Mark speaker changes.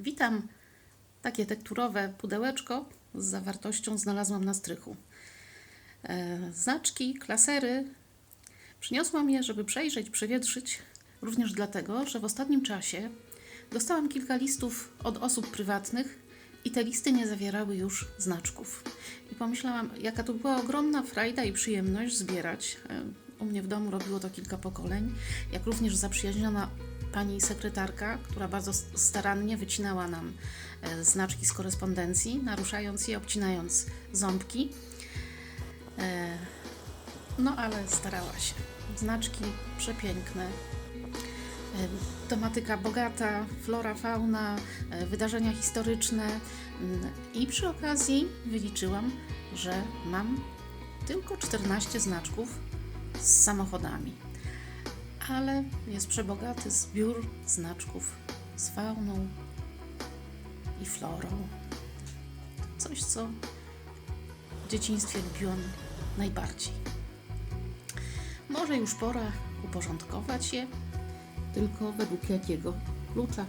Speaker 1: Witam. Takie tekturowe pudełeczko z zawartością znalazłam na strychu. E, znaczki, klasery. Przyniosłam je, żeby przejrzeć, przewietrzyć, również dlatego, że w ostatnim czasie dostałam kilka listów od osób prywatnych i te listy nie zawierały już znaczków. I pomyślałam, jaka to była ogromna frajda i przyjemność zbierać. E, U mnie w domu robiło to kilka pokoleń, jak również zaprzyjaźniona pani sekretarka, która bardzo starannie wycinała nam e, znaczki z korespondencji, naruszając je, obcinając ząbki. E, No ale starała się. Znaczki przepiękne. E, Tematyka bogata, flora, fauna, wydarzenia historyczne. Mm, I przy okazji wyliczyłam, że mam tylko 14 znaczków z samochodami. Ale jest przebogaty zbiór znaczków z fauną i florą. Coś, co w dzieciństwie lubiłam najbardziej. Może już pora uporządkować je, tylko według jakiego klucza?